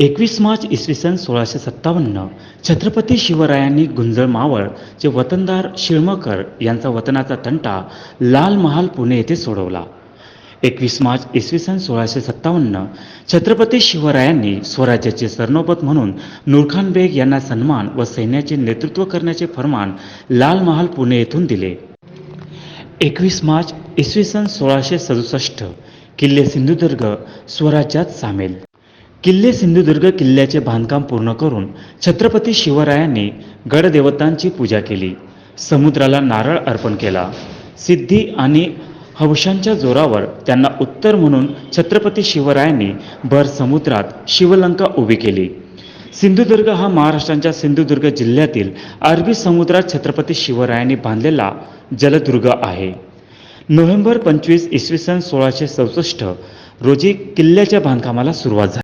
एकवीस मार्च इसवी सन सोळाशे सत्तावन्न. छत्रपती शिवरायांनी गुंजळ मावळ जे वतनदार शिळमकर यांचा वतनाचा तंटा लाल महाल पुणे येथे सोडवला. एकवीस मार्च इसवी सन सोळाशे सत्तावन्न. छत्रपती शिवरायांनी स्वराज्याचे सरनोबत म्हणून नूरखान बेग यांना सन्मान व सैन्याचे नेतृत्व करण्याचे फरमान लाल महाल पुणे येथून दिले. एकवीस मार्च इसवी सन सोळाशे सदुसष्ट. किल्ले सिंधुदुर्ग स्वराज्यात सामील. किल्ले सिंधुदुर्ग किल्ल्याचे बांधकाम पूर्ण करून छत्रपती शिवरायांनी गडदेवतांची पूजा केली. समुद्राला नारळ अर्पण केला. सिद्धी आणि हवशांच्या जोरावर त्यांना उत्तर म्हणून छत्रपती शिवरायांनी भर समुद्रात शिवलंका उभी केली. सिंधुदुर्ग हा महाराष्ट्राच्या सिंधुदुर्ग जिल्ह्यातील अरबी समुद्रात छत्रपती शिवरायांनी बांधलेला जलदुर्ग आहे. नोव्हेंबर पंचवीस इसवी सन सोळाशे चौसष्ट रोजी किल्ल्याच्या बांधकामाला सुरुवात झाली.